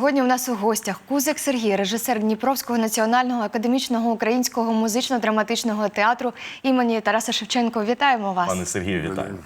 сьогодні у нас у гостях Кузик Сергій, режисер Дніпровського національного академічного українського музично-драматичного театру імені Тараса Шевченко. Вітаємо вас. Пане Сергію, вітаю.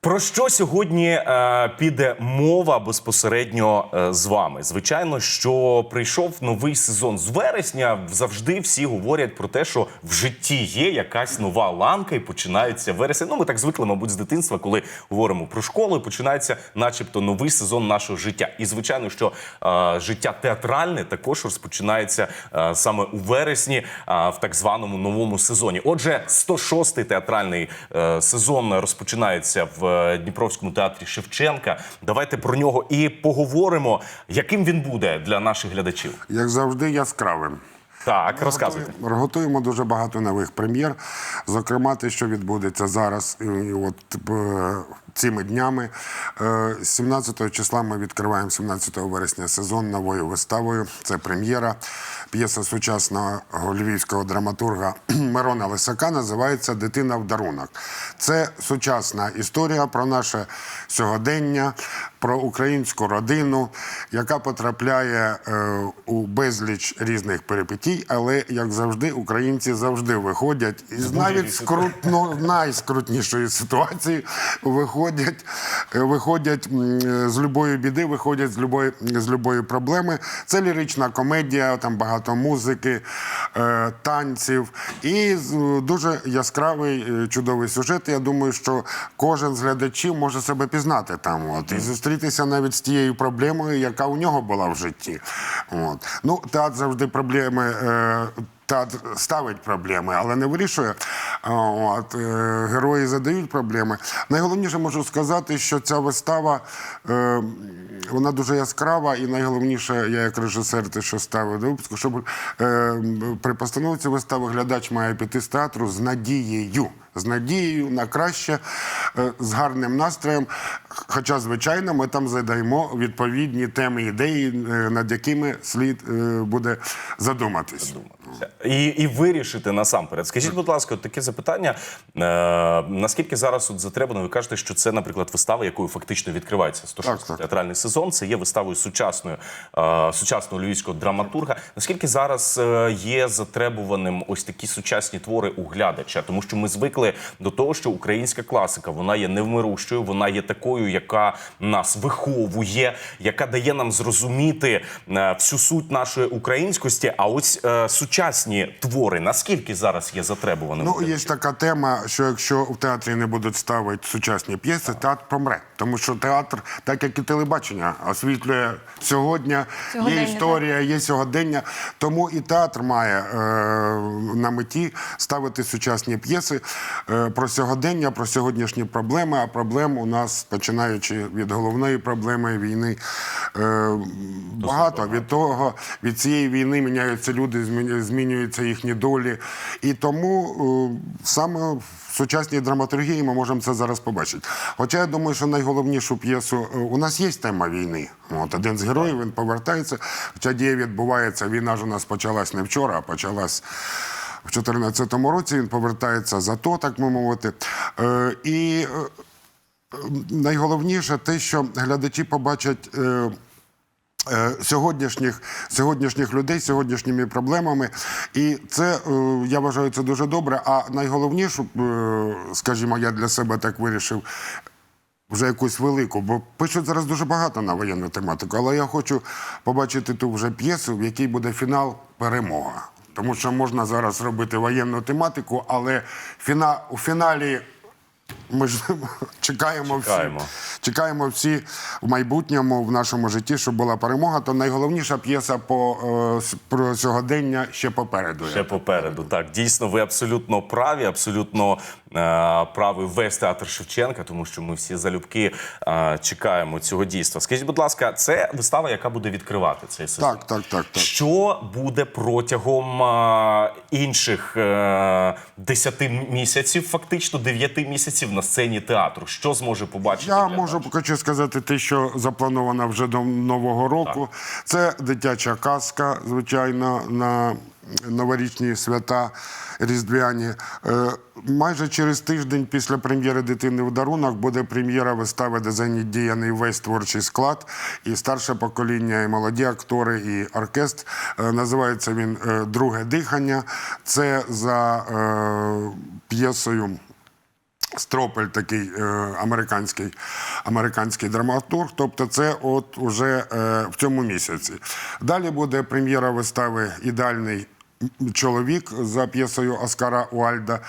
Про що сьогодні е, піде мова безпосередньо е, з вами? Звичайно, що прийшов новий сезон з вересня. Завжди всі говорять про те, що в житті є якась нова ланка, і починається вересень. Ну, ми так звикли, мабуть, з дитинства, коли говоримо про школу, і починається, начебто, новий сезон нашого життя. І звичайно, що е, життя театральне також розпочинається е, саме у вересні, е, в так званому новому сезоні. Отже, 106-й театральний е, сезон розпочинається в е, Дніпровському театрі Шевченка. Давайте про нього і поговоримо, яким він буде для наших глядачів. Як завжди, яскравим. Так, розказуйте. Готуємо дуже багато нових прем'єр. Зокрема, те, що відбудеться зараз, і от е, цими днями. Е, 17 числа ми відкриваємо 17 вересня сезон новою виставою. Це прем'єра. П'єса сучасного львівського драматурга Мирона Лисака називається Дитина в дарунок. Це сучасна історія про наше сьогодення, про українську родину, яка потрапляє е, у безліч різних перипетій, але як завжди, українці завжди виходять із навіть скрутно найскрутнішої ситуації. Виходять, е, виходять з любої біди, виходять з любої з любої проблеми. Це лірична комедія, там багато музики, е, танців і з- дуже яскравий е, чудовий сюжет. Я думаю, що кожен з глядачів може себе пізнати там. От і зустрітися навіть з тією проблемою, яка у нього була в житті. От ну театр завжди проблеми. Е, Театр ставить проблеми, але не вирішує. От, е, герої задають проблеми. Найголовніше можу сказати, що ця вистава е, вона дуже яскрава, і найголовніше, я як режисер, те, що ставив до випуску, щоб е, при постановці вистави глядач має піти з театру з надією. З надією на краще, з гарним настроєм. Хоча, звичайно, ми там задаємо відповідні теми ідеї, над якими слід буде задуматись. І, і вирішити насамперед. Скажіть, будь ласка, от таке запитання. Е, наскільки зараз от затребано, ви кажете, що це, наприклад, вистава, якою фактично відкривається 106 Так, так. театральний сезон. Це є виставою сучасною, е, сучасного львівського драматурга. Наскільки зараз е, є затребуваним ось такі сучасні твори у глядача? Тому що ми звикли до того, що українська класика вона є невмирущою, вона є такою, яка нас виховує, яка дає нам зрозуміти е, всю суть нашої українськості. А ось е, сучасні твори наскільки зараз є затребуваними? Ну, є ж така тема, що якщо в театрі не будуть ставити сучасні п'єси, театр помре. Тому що театр, так як і телебачення, освітлює сьогодні, Сьогодення, є історія, є сьогодення. Тому і театр має е, на меті ставити сучасні п'єси е, про сьогодення, про сьогоднішні проблеми. А проблем у нас, починаючи від головної проблеми війни, е, багато. Від того, від цієї війни міняються люди, змінюються їхні долі. І тому е, саме в сучасній драматургії ми можемо це зараз побачити. Хоча я думаю, що найголовнішу п'єсу е, у нас є тема війни. От один з героїв він повертається. Хоча дія відбувається, війна ж у нас почалась не вчора, а почалась. В 2014 році він повертається за то, так би мовити. Е, і е, найголовніше те, що глядачі побачать. Е, е, Сьогоднішніх, сьогоднішніх людей, сьогоднішніми проблемами. І це, е, я вважаю, це дуже добре. А найголовніше, е, скажімо, я для себе так вирішив, вже якусь велику, бо пишуть зараз дуже багато на воєнну тематику, але я хочу побачити ту вже п'єсу, в якій буде фінал перемога. Тому що можна зараз робити воєнну тематику, але фіна, у фіналі ми ж чекаємо, Чекаємо. всі. Чекаємо всі в майбутньому в нашому житті, щоб була перемога. То найголовніша п'єса по е, про сьогодення ще попереду. Ще попереду. Так, дійсно, ви абсолютно праві, абсолютно правий весь театр Шевченка, тому що ми всі залюбки е, чекаємо цього дійства. Скажіть, будь ласка, це вистава, яка буде відкривати цей сезон? Так, так, так, так. Що буде протягом е, інших е, 10 місяців, фактично 9 місяців на сцені театру? Що зможе побачити? Я можу хочу сказати те, що заплановано вже до нового року. Це дитяча казка, звичайно, на новорічні свята різдвяні. Е, Майже через тиждень після прем'єри дитини в дарунок буде прем'єра вистави, де задіяний весь творчий склад, і старше покоління, і молоді актори, і оркестр. Е, Називається він е, Друге дихання. Це за п'єсою. Стропель такий американський, американський драматург. Тобто, це от уже в цьому місяці. Dалі буде прем'єра вистави Ідеальний чоловік за п'єсою Оскара Уальда,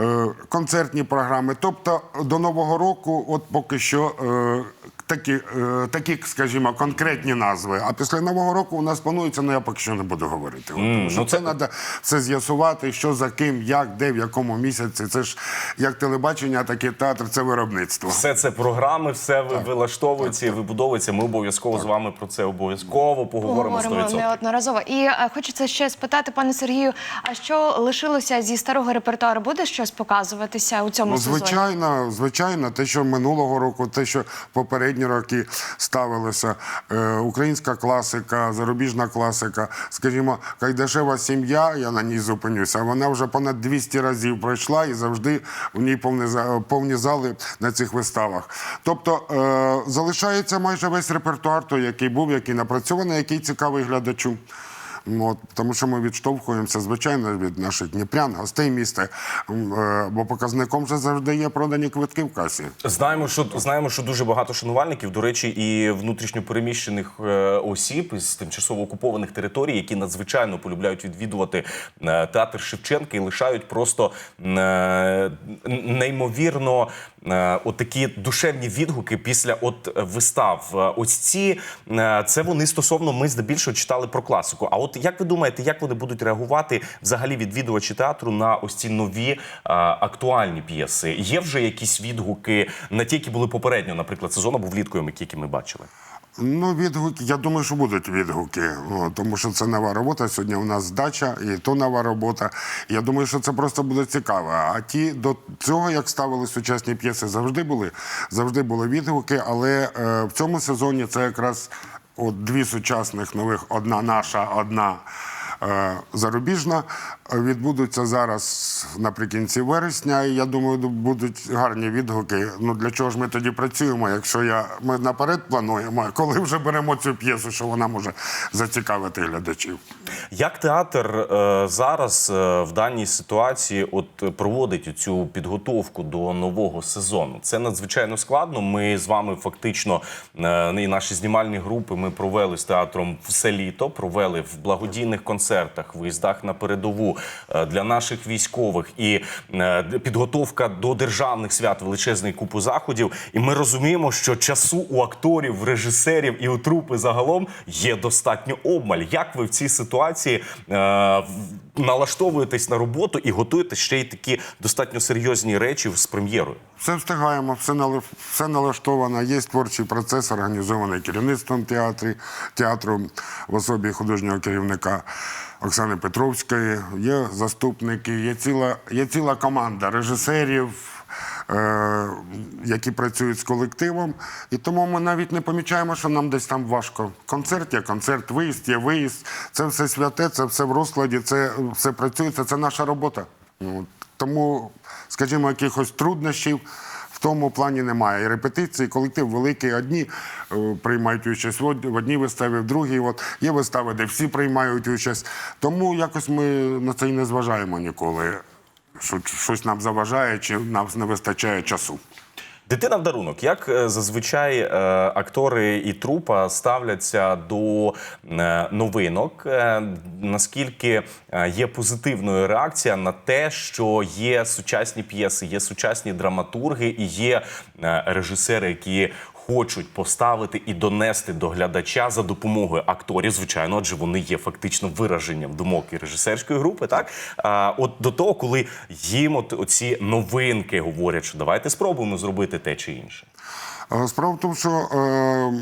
е, концертні програми. Тобто до Нового року, от поки що. Е, Такі, е, такі, скажімо, конкретні назви. А після нового року у нас планується, ну я поки що не буду говорити. От, тому що ну, це треба все з'ясувати, що за ким, як, де, в якому місяці. Це ж як телебачення, так і театр, це виробництво. Все це програми, все ви- вилаштовується і вибудовується. Ми обов'язково з вами про це обов'язково поговоримо Поговоримо 100%. неодноразово. І е, хочеться ще спитати, пане Сергію, а що лишилося зі старого репертуару? Буде щось показуватися у цьому Ну, сезоні? звичайно, звичайно, те, що минулого року, те, що попередні роки ставилося, е, українська класика, зарубіжна класика, скажімо, Кайдашева сім'я, я на ній зупинюся, вона вже понад 200 разів пройшла і завжди в ній повні, повні зали на цих виставах. Тобто е, залишається майже весь репертуар, той, який був, який напрацьований, який цікавий глядачу. Ну, От, тому що ми відштовхуємося, звичайно, від наших дніпрян, гостей міста, е, бо показником вже завжди є продані квитки в касі. Знаємо, що знаємо, що дуже багато шанувальників, до речі, і внутрішньопереміщених е, осіб із тимчасово окупованих територій, які надзвичайно полюбляють відвідувати е, театр Шевченка і лишають просто неймовірно е, такі душевні відгуки після от вистав. Е, Ось ці е, це вони стосовно. Ми здебільшого читали про класику. А от як ви думаєте, як вони будуть реагувати взагалі відвідувачі театру на ось ці нові е, актуальні п'єси? Є вже якісь відгуки на ті, які були попередньо, наприклад, сезон або влітку, які ми бачили? Ну, відгуки, я думаю, що будуть відгуки, тому що це нова робота. Сьогодні у нас здача, і то нова робота. Я думаю, що це просто буде цікаво. А ті до цього, як ставили сучасні п'єси, завжди були. Завжди були відгуки, але е, в цьому сезоні це якраз от дві сучасних нових: одна наша, одна. Е, Зарубіжна відбудуться зараз наприкінці вересня. І я думаю, будуть гарні відгуки. Ну для чого ж ми тоді працюємо? Якщо я ми наперед плануємо, коли вже беремо цю п'єсу, що вона може зацікавити глядачів. Як театр е, зараз е, в даній ситуації от проводить цю підготовку до нового сезону? Це надзвичайно складно. Ми з вами фактично і наші знімальні групи ми провели з театром все літо, провели в благодійних концертах, виїздах на передову е, для наших військових і е, підготовка до державних свят величезної купу заходів. І ми розуміємо, що часу у акторів, режисерів і у трупи загалом є достатньо обмаль. Як ви в цій ситуації е, налаштовуєтесь на роботу і готуєте ще й такі достатньо серйозні речі з прем'єрою? Все встигаємо, все, налив- все налаштовано. Є творчий процес, організований керівництвом театрі, театру в особі художнього керівника Оксани Петровської. Є заступники, є ціла, є ціла команда режисерів. Е, Які працюють з колективом, і тому ми навіть не помічаємо, що нам десь там важко. Концерт є концерт, виїзд є виїзд. Це все святе, це все в розкладі, це все працюється, це наша робота. Ну, тому, скажімо, якихось труднощів в тому плані немає. І репетиції, колектив великий, одні е, приймають участь в одній виставі, в другій. От є вистави, де всі приймають участь. Тому якось ми на це і не зважаємо ніколи. Що щось нам заважає, чи нам не вистачає часу. Дитина в дарунок. Як е, зазвичай е, актори і трупа ставляться до е, новинок? Наскільки є позитивною реакція на те, що є сучасні п'єси, є сучасні драматурги і є режисери, які хочуть поставити і донести до глядача за допомогою акторів, звичайно, адже вони є фактично вираженням думок і режисерської групи. Так а, от до того, коли їм от оці новинки говорять, що давайте спробуємо зробити те чи інше. Е, Справа в тому, що е,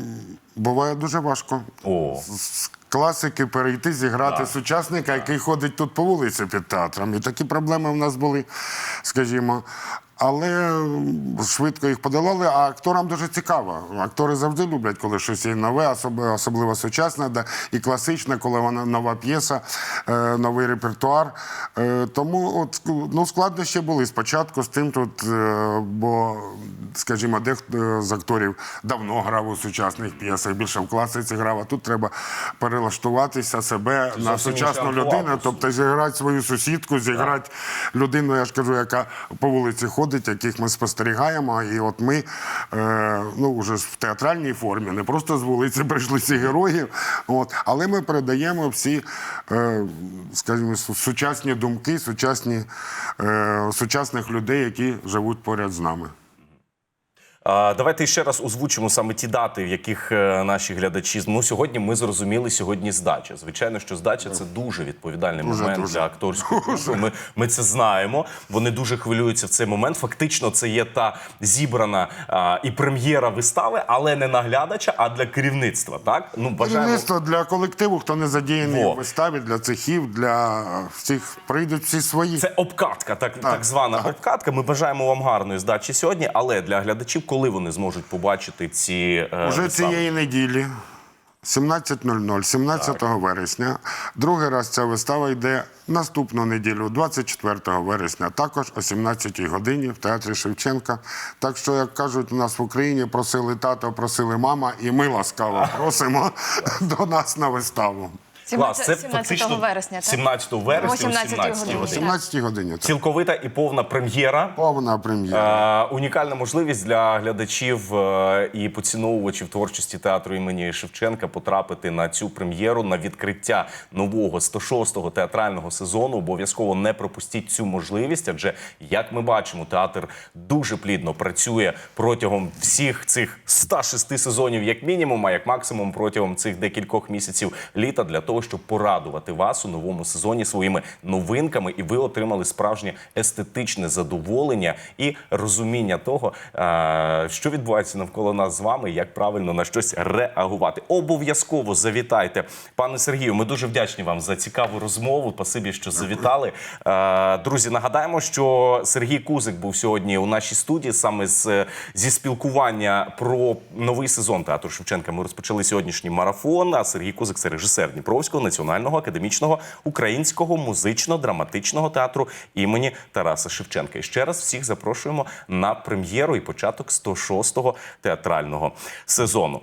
буває дуже важко. О, з класики перейти, зіграти сучасника, який ходить тут по вулиці під театром. І такі проблеми в нас були, скажімо. Але швидко їх подолали. А акторам дуже цікаво. Актори завжди люблять, коли щось є нове, особливо, сучасне, да, і класичне, коли вона нова п'єса, е, новий репертуар. Е, тому от, ну, складнощі були спочатку з тим тут, е, бо, скажімо, дехто з акторів давно грав у сучасних п'єсах, більше в класиці грав, а тут треба перелаштуватися себе на сучасну людину, тобто зіграти свою сусідку, зіграти людину, я ж кажу, яка по вулиці ходить, яких ми спостерігаємо. І от ми е, ну, вже в театральній формі, не просто з вулиці прийшли ці герої, от, але ми передаємо всі, е, скажімо, сучасні думки, сучасні, е, сучасних людей, які живуть поряд з нами. Давайте ще раз озвучимо саме ті дати, в яких е, наші глядачі ну сьогодні ми зрозуміли. Сьогодні здача. Звичайно, що здача це дуже відповідальний Дуже, момент дуже. для акторського курсу. Ми, ми це знаємо. Вони дуже хвилюються в цей момент. Фактично, це є та зібрана а, і прем'єра вистави, але не наглядача, а для керівництва. Так ну бажаємо. Керівництво для колективу, хто не задіяний Во. у виставі, для цехів, для всіх прийдуть всі свої. Це обкатка, так, так, звана обкатка. Ми бажаємо вам гарної здачі сьогодні, але для глядачів, коли вони зможуть побачити ці е, Уже цієї неділі, 17.00, 17 вересня. Другий раз ця вистава йде наступну неділю, 24 вересня, також о 17 годині в театрі Шевченка. Так що, як кажуть, у нас в Україні просили тато, просили мама, і ми ласкаво просимо до нас на виставу. Клас, це 17 фактично вересня, так? 17 вересня О о 17 17 годині. О годині. 17 годині. Так. Цілковита і повна прем'єра. Повна прем'єра. Е, унікальна можливість для глядачів е, і поціновувачів творчості театру імені Шевченка потрапити на цю прем'єру на відкриття нового 106-го театрального сезону. Обов'язково не пропустіть цю можливість, адже як ми бачимо, театр дуже плідно працює протягом всіх цих 106 сезонів, як мінімум, а як максимум протягом цих декількох місяців літа для того, щоб порадувати вас у новому сезоні своїми новинками, і ви отримали справжнє естетичне задоволення і розуміння того, е, що відбувається навколо нас з вами, як правильно на щось реагувати. Обов'язково завітайте, пане Сергію. Ми дуже вдячні вам за цікаву розмову. Спасибі, що завітали. Е, Друзі, нагадаємо, що Сергій Кузик був сьогодні у нашій студії саме з зі спілкування про новий сезон театру Шевченка. Ми розпочали сьогоднішній марафон. А Сергій Кузик це режисер Дніпровського національного академічного українського музично-драматичного театру імені Тараса Шевченка. І ще раз всіх запрошуємо на прем'єру і початок 106-го театрального сезону.